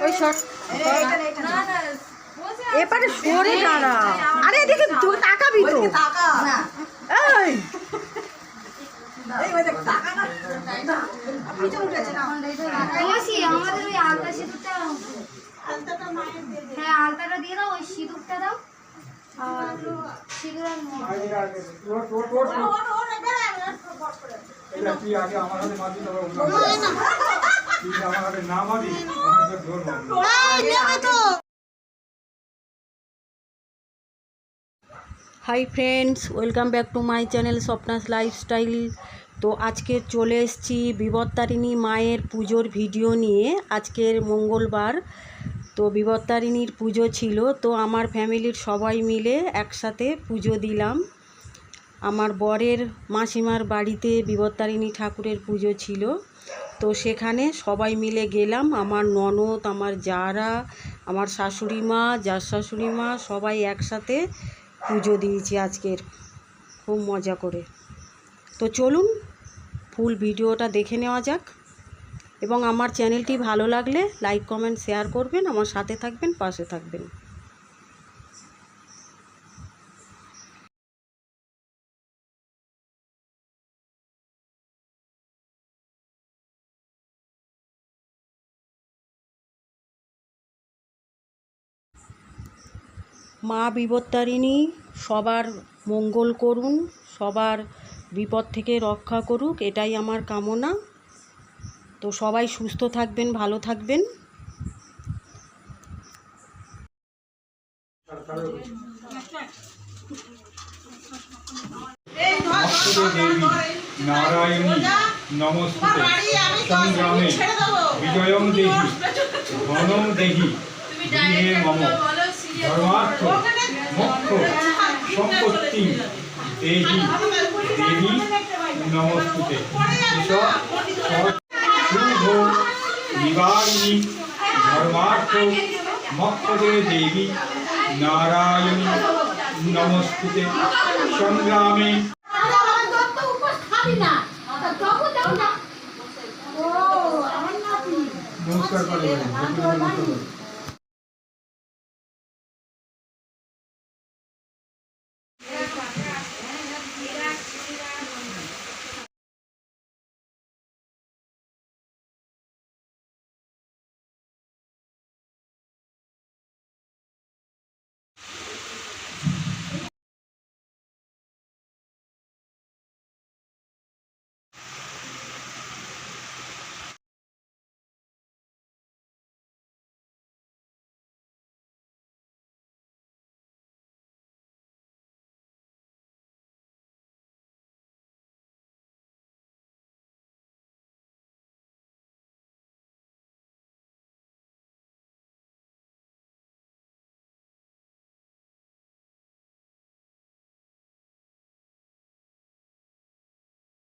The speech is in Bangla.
ওই শর্ট সরে দাঁড়া। আরে এদিকে তুই তাকাবি তো। এই। আমাদের ওই আলতা সিঁদুরটা। হ্যাঁ আলতাটা দিয়ে দাও ওই সিঁদুরটা দাও। আর সিঁদুর আর hi friends welcome back to my channel Swapna's lifestyle তো আজকে চলে এসেছি বিবর্তারিণী মায়ের পুজোর ভিডিও নিয়ে। আজকের মঙ্গলবার। তো বিবর্তারিণীর পুজো ছিল তো আমার ফ্যামিলির সবাই মিলে একসাথে পুজো দিলাম। আমার বরের মাসিমার বাড়িতে বিবর্তারিণী ঠাকুরের পুজো ছিল। তো সেখানে সবাই মিলে গেলাম। আমার ননদ, আমার যারা, আমার শাশুড়ি মা, যার শাশুড়ি মা, সবাই একসাথে পুজো দিয়েছি আজকের। খুব মজা করে। তো চলুন, ফুল ভিডিওটা দেখে নেওয়া যাক। এবং আমার চ্যানেলটি ভালো লাগলে লাইক, কমেন্ট, শেয়ার করবেন। আমার সাথে থাকবেন, পাশে থাকবেন। মা বিপত্তারিণী সবার মঙ্গল করুন সবার বিপদ থেকে রক্ষা করুক এটাই আমার কামনা। তো সবাই সুস্থ থাকবেন ভালো থাকবেন। নমস্তে দেবী নারায়ণী নমস্তে। সংগ্রামে বিজয়ং দেহি ধনং দেহি। গৃহে মম ধর্মার্থ মোক্ষ সম্পত্তি দেহি দেবী নমস্তুতে শুভ নিবারিণী ধর্মার্থ মক্ষদে দেবী নারায়ণী নমস্তুতে সংগ্রামে নমস্কার করে নমস্কার করে।